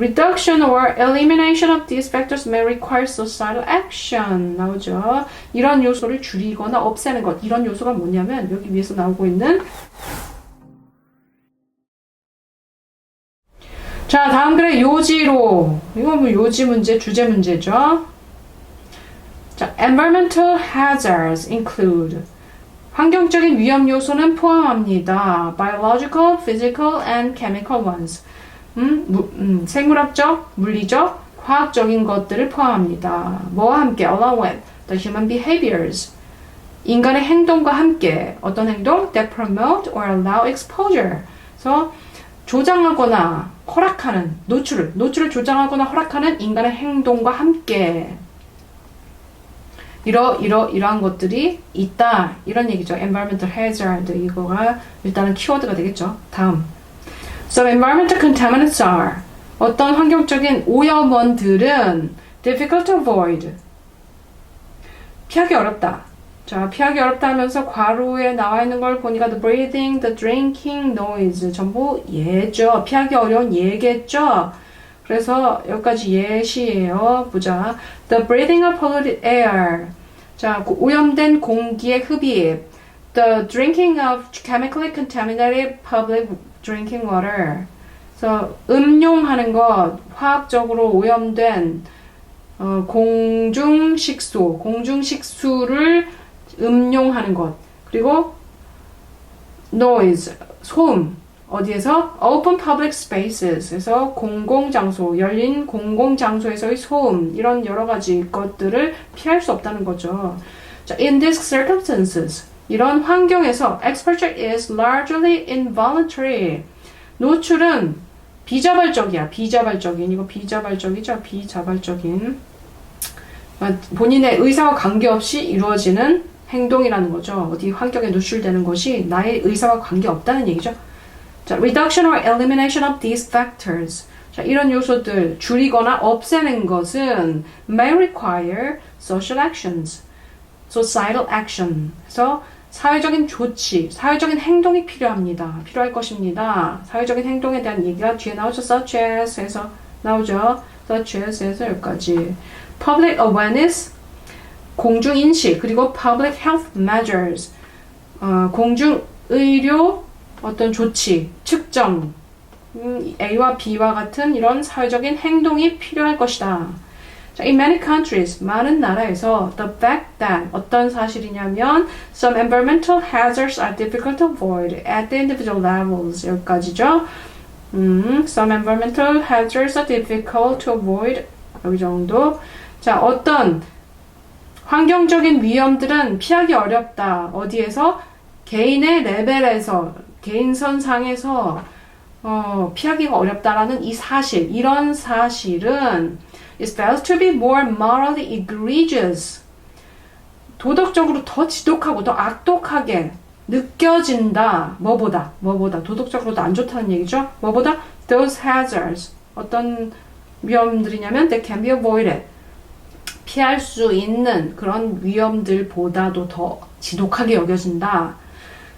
Reduction or elimination of these factors may require societal action. 나오죠. 이런 요소를 줄이거나 없애는 것. 이런 요소가 뭐냐면 여기 위에서 나오고 있는 자, 다음 글에 요지로. 이건 뭐 요지 문제, 주제 문제죠. 자, environmental hazards include 환경적인 위험 요소는 포함합니다. biological, physical, and chemical ones. 음, 무, 음, 생물학적, 물리적, 화학적인 것들을 포함합니다. 뭐와 함께 along with the human behaviors. 인간의 행동과 함께 어떤 행동? that promote or allow exposure. 그래서 조장하거나 허락하는 노출을 노출을 조장하거나 허락하는 인간의 행동과 함께 이러 이러 이러한 것들이 있다 이런 얘기죠. environmental hazard 이거가 일단은 키워드가 되겠죠. 다음 So environmental contaminants are 어떤 환경적인 오염원들은 difficult to avoid 피하기 어렵다. 자, 피하기 어렵다 하면서 괄호에 나와 있는 걸 보니까 the breathing, the drinking noise 전부 예죠. 피하기 어려운 예겠죠. 그래서 여기까지 예시예요. 보자. The breathing of polluted air. 자, 고- 오염된 공기의 흡입. The drinking of chemically contaminated public drinking water. 그래서 음용하는 것, 화학적으로 오염된 어, 공중 식수, 공중 식수를 음용하는 것. 그리고 noise, 소음. 어디에서? open public spaces. 에서 공공장소, 열린 공공장소에서의 소음. 이런 여러 가지 것들을 피할 수 없다는 거죠. 자, in these circumstances. 이런 환경에서 exposure is largely involuntary. 노출은 비자발적이야. 비자발적인. 이거 비자발적이죠? 비자발적인. 아, 본인의 의사와 관계없이 이루어지는 행동이라는 거죠. 어디 환경에 노출되는 것이 나의 의사와 관계없다는 얘기죠. 자, reduction or elimination of these factors. 자, 이런 요소들 줄이거나 없애는 것은 may require social actions, societal action. 그래서 사회적인 조치, 사회적인 행동이 필요합니다. 필요할 것입니다. 사회적인 행동에 대한 얘기가 뒤에 나오죠. such as 해서 나오죠. such as 해서 여기까지. public awareness, 공중인식, 그리고 public health measures, 어, 공중의료 어떤 조치, 측정, 음, A와 B와 같은 이런 사회적인 행동이 필요할 것이다. 자, in many countries, 많은 나라에서 the fact that 어떤 사실이냐면 some environmental hazards are difficult to avoid at the individual levels 여기까지죠. 음, some environmental hazards are difficult to avoid 여기 정도. 자, 어떤 환경적인 위험들은 피하기 어렵다. 어디에서? 개인의 레벨에서, 개인선 상에서 어, 피하기가 어렵다라는 이 사실, 이런 사실은 is felt to be more morally egregious. 도덕적으로 더 지독하고 더 악독하게 느껴진다. 뭐보다? 뭐보다? 도덕적으로도 안 좋다는 얘기죠? 뭐보다? Those hazards. 어떤 위험들이냐면 that can be avoided. 피할 수 있는 그런 위험들보다도 더 지독하게 여겨진다.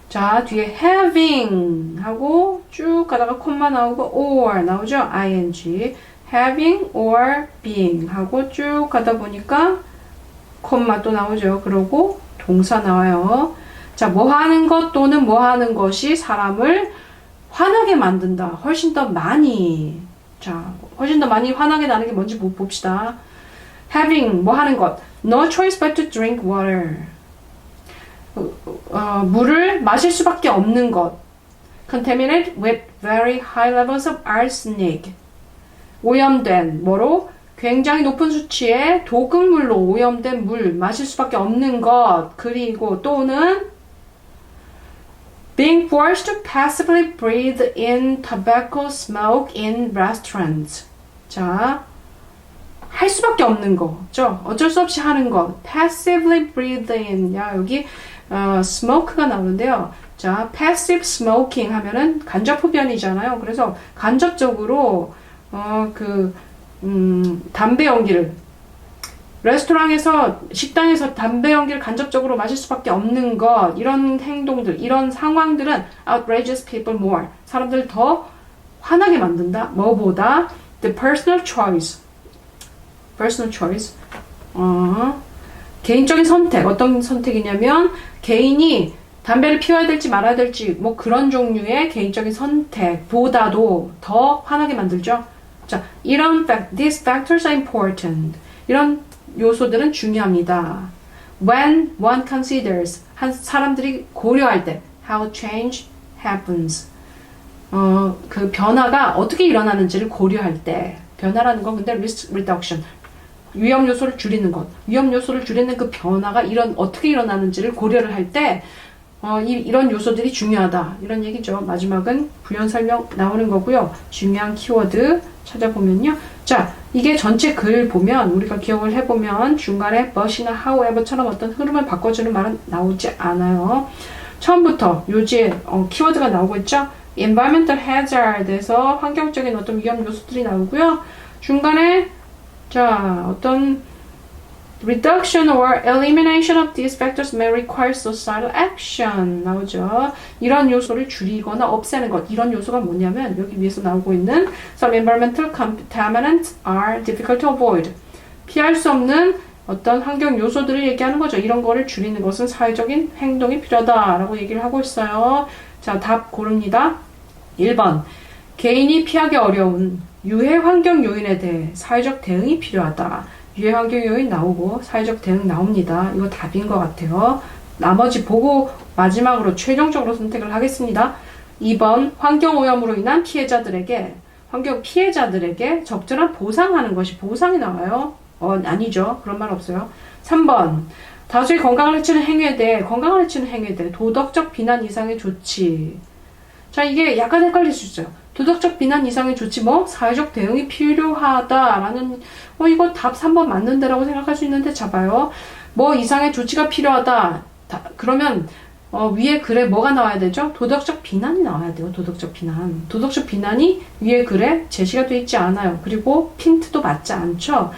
자, 뒤에 having 하고 쭉 가다가 콤마 나오고 or 나오죠? ing. Having or being 하고 쭉 가다 보니까 콤마 또 나오죠. 그러고 동사 나와요. 자, 뭐 하는 것 또는 뭐 하는 것이 사람을 화나게 만든다. 훨씬 더 많이. 자, 훨씬 더 많이 화나게 나는 게 뭔지 보- 봅시다. having 뭐 하는 것. No choice but to drink water. 어, 어, 물을 마실 수밖에 없는 것. contaminated with very high levels of arsenic. 오염된 뭐로 굉장히 높은 수치의 독극물로 오염된 물 마실 수밖에 없는 것 그리고 또는 being forced to passively breathe in tobacco smoke in restaurants 자 할 수밖에 없는 거죠 어쩔 수 없이 하는 것 passively breathe in 야 여기 어, smoke가 나오는데요 자 passive smoking 하면은 간접 흡연이잖아요 그래서 간접적으로 어, 그, 음, 담배 연기를, 레스토랑에서, 식당에서 담배 연기를 간접적으로 마실 수밖에 없는 것, 이런 행동들, 이런 상황들은 outrageous people more. 사람들 더 화나게 만든다. 뭐보다 the personal choice. personal choice. 어, 개인적인 선택. 어떤 선택이냐면 개인이 담배를 피워야 될지 말아야 될지 뭐 그런 종류의 개인적인 선택보다도 더 화나게 만들죠. 자, 이런 fact, these factors are important. 이런 요소들은 중요합니다. When one considers 한 사람들이 고려할 때 how change happens. 어, 그 변화가 어떻게 일어나는지를 고려할 때 변화라는 건 근데 risk reduction 위험 요소를 줄이는 것 위험 요소를 줄이는 그 변화가 이런 어떻게 일어나는지를 고려를 할 때 어, 이, 이런 요소들이 중요하다. 이런 얘기죠. 마지막은 부연 설명 나오는 거고요. 중요한 키워드 찾아보면요. 자 이게 전체 글 보면 우리가 기억을 해보면 중간에 but이나 however처럼 어떤 흐름을 바꿔주는 말은 나오지 않아요. 처음부터 요지에 어, 키워드가 나오고 있죠? environmental hazard에서 환경적인 어떤 위험 요소들이 나오고요. 중간에 자 어떤 reduction or elimination of these factors may require societal action 나오죠. 이런 요소를 줄이거나 없애는 것 이런 요소가 뭐냐면 여기 위에서 나오고 있는 some environmental contaminants are difficult to avoid 피할 수 없는 어떤 환경 요소들을 얘기하는 거죠. 이런 거를 줄이는 것은 사회적인 행동이 필요하다라고 얘기를 하고 있어요. 자, 답 고릅니다. 1번. 개인이 피하기 어려운 유해 환경 요인에 대해 사회적 대응이 필요하다. 유해 환경 요인 나오고 사회적 대응 나옵니다. 이거 답인 것 같아요. 나머지 보고 마지막으로 최종적으로 선택을 하겠습니다. 2번. 환경 오염으로 인한 피해자들에게 환경 피해자들에게 적절한 보상하는 것이 보상이 나와요. 어, 아니죠. 그런 말 없어요. 3번. 다수의 건강을 해치는 행위에 대해 건강을 해치는 행위에 대해 도덕적 비난 이상의 조치. 자 이게 약간 헷갈릴 수 있어요. 도덕적 비난 이상의 조치 뭐 사회적 대응이 필요하다라는 어 이거 답 3번 맞는데라고 생각할 수 있는데 잡아요. 뭐 이상의 조치가 필요하다. 다, 그러면 어, 위에 글에 뭐가 나와야 되죠? 도덕적 비난이 나와야 돼요. 도덕적 비난. 도덕적 비난이 위에 글에 제시가 되어 있지 않아요. 그리고 핀트도 맞지 않죠.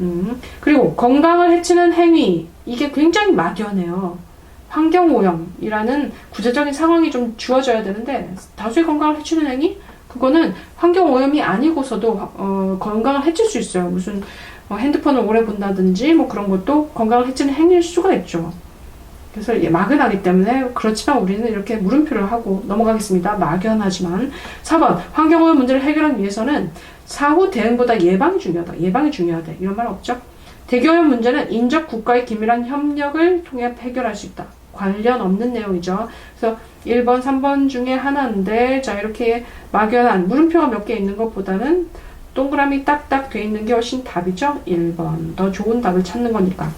음, 그리고 건강을 해치는 행위 이게 굉장히 막연해요. 환경오염이라는 구체적인 상황이 좀 주어져야 되는데 다수의 건강을 해치는 행위 그거는 환경오염이 아니고서도 어, 건강을 해칠 수 있어요. 무슨 어, 핸드폰을 오래 본다든지 뭐 그런 것도 건강을 해치는 행위일 수가 있죠. 그래서 예, 막연하기 때문에 그렇지만 우리는 이렇게 물음표를 하고 넘어가겠습니다. 막연하지만 4번 환경오염 문제를 해결하기 위해서는 사후 대응보다 예방이 중요하다. 예방이 중요하다. 이런 말 없죠? 대기오염 문제는 인접 국가의 긴밀한 협력을 통해 해결할 수 있다. 관련 없는 내용이죠. 그래서 1번, 3번 중에 하나인데, 자, 이렇게 막연한 물음표가 몇 개 있는 것보다는 동그라미 딱딱 돼 있는 게 훨씬 답이죠. 1번. 더 좋은 답을 찾는 거니까.